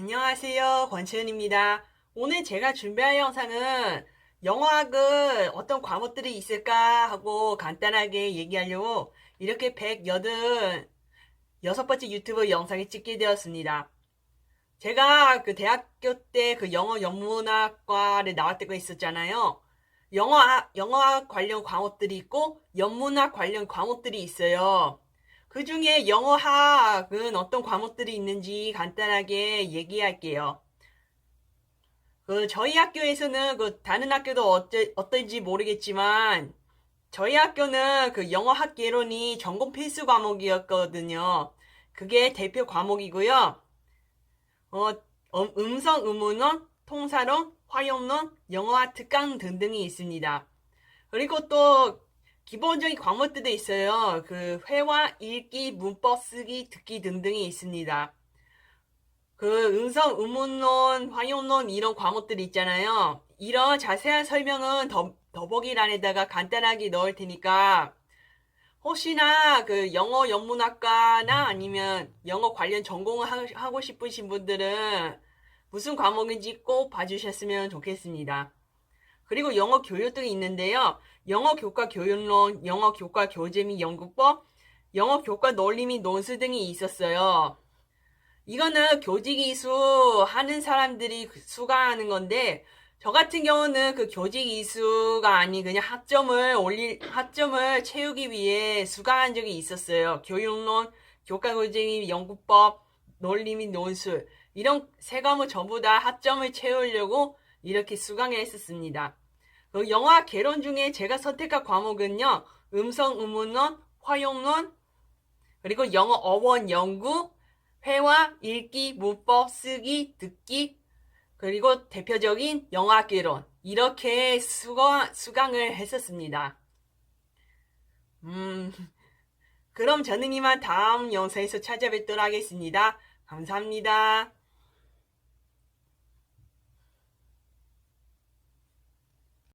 안녕하세요. 권채은입니다. 오늘 제가 준비할 영상은 영어학은 어떤 과목들이 있을까 하고 간단하게 얘기하려고 이렇게 186번째 유튜브 영상을 찍게 되었습니다. 제가 그 대학교 때 그 영어 연문학과를 나왔 때가 있었잖아요. 영어학, 영어학 관련 과목들이 있고 연문학 관련 과목들이 있어요. 그 중에 영어학은 어떤 과목들이 있는지 간단하게 얘기할게요. 그 저희 학교에서는 그 다른 학교도 어째, 어떤지 모르겠지만 저희 학교는 그 영어학 개론이 전공 필수 과목이었거든요. 그게 대표 과목이고요. 어, 음- 음성 의문원, 통사론, 활용론, 영어학 특강 등등이 있습니다. 그리고 또 기본적인 과목들도 있어요. 그 회화, 읽기, 문법 쓰기, 듣기 등등이 있습니다. 그 음성 의문론, 활용론 이런 과목들이 있잖아요. 이런 자세한 설명은 더, 더보기란에다가 간단하게 넣을 테니까 혹시나 그 영어 연문학과나 아니면 영어 관련 전공을 하- 하고 싶으신 분들은 무슨 과목인지 꼭 봐주셨으면 좋겠습니다. 그리고 영어 교육 등이 있는데요. 영어 교과 교육론, 영어 교과 교재 및 연구법, 영어 교과 논리 및 논술 등이 있었어요. 이거는 교직 이수 하는 사람들이 수강하는 건데, 저 같은 경우는 그 교직 이수가 아닌 그냥 학점을 올릴, 학점을 채우기 위해 수강한 적이 있었어요. 교육론, 교과 교재 및 연구법, 논리 및 논술. 이런 세 과목 전부 다 학점을 채우려고 이렇게 수강을 했었습니다. 그 영화 개론 중에 제가 선택한 과목은요, 음성 의문론, 활용론, 그리고 영어 어원 연구, 회화, 읽기, 문법, 쓰기, 듣기, 그리고 대표적인 영화 개론. 이렇게 수강, 수강을 했었습니다. 음, 그럼 저는 이만 다음 영상에서 찾아뵙도록 하겠습니다. 감사합니다.